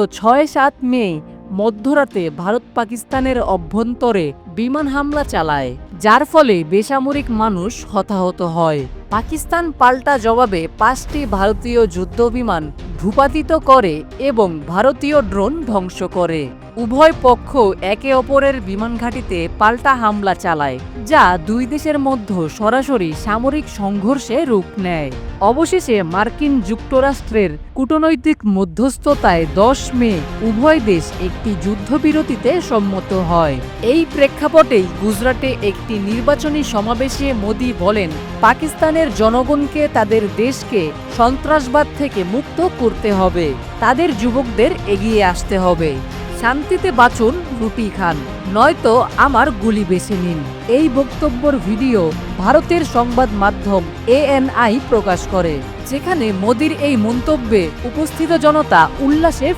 তো ছয় সাত মে মধ্যরাতে ভারত পাকিস্তানের অভ্যন্তরে বিমান হামলা চালায়, যার ফলে বেসামরিক মানুষ হতাহত হয়। পাকিস্তান পাল্টা জবাবে পাঁচটি ভারতীয় যুদ্ধবিমান ভূপাতিত করে এবং ভারতীয় ড্রোন ধ্বংস করে। উভয় পক্ষ একে অপরের বিমান ঘাঁটিতে পাল্টা হামলা চালায়, যা দুই দেশের মধ্যে সরাসরি সামরিক সংঘর্ষে রূপ নেয়। অবশেষে মার্কিন যুক্তরাষ্ট্রের কূটনৈতিক মধ্যস্থতায় দশ মে উভয় দেশ একটি যুদ্ধবিরতিতে সম্মত হয়। এই প্রেক্ষাপটেই গুজরাটে একটি নির্বাচনী সমাবেশে মোদি বলেন, পাকিস্তানের জনগণকে তাদের দেশকে সন্ত্রাসবাদ থেকে মুক্ত করতে হবে। তাদের যুবকদের এগিয়ে আসতে হবে। শান্তিতে বাঁচুন রুটি খান, নয়তো আমার গুলি বেছে নিন। এই বক্তব্যর ভিডিও ভারতের সংবাদ মাধ্যম এএনআই প্রকাশ করে, যেখানে মোদির এই মন্তব্যে উপস্থিত জনতা উল্লাসে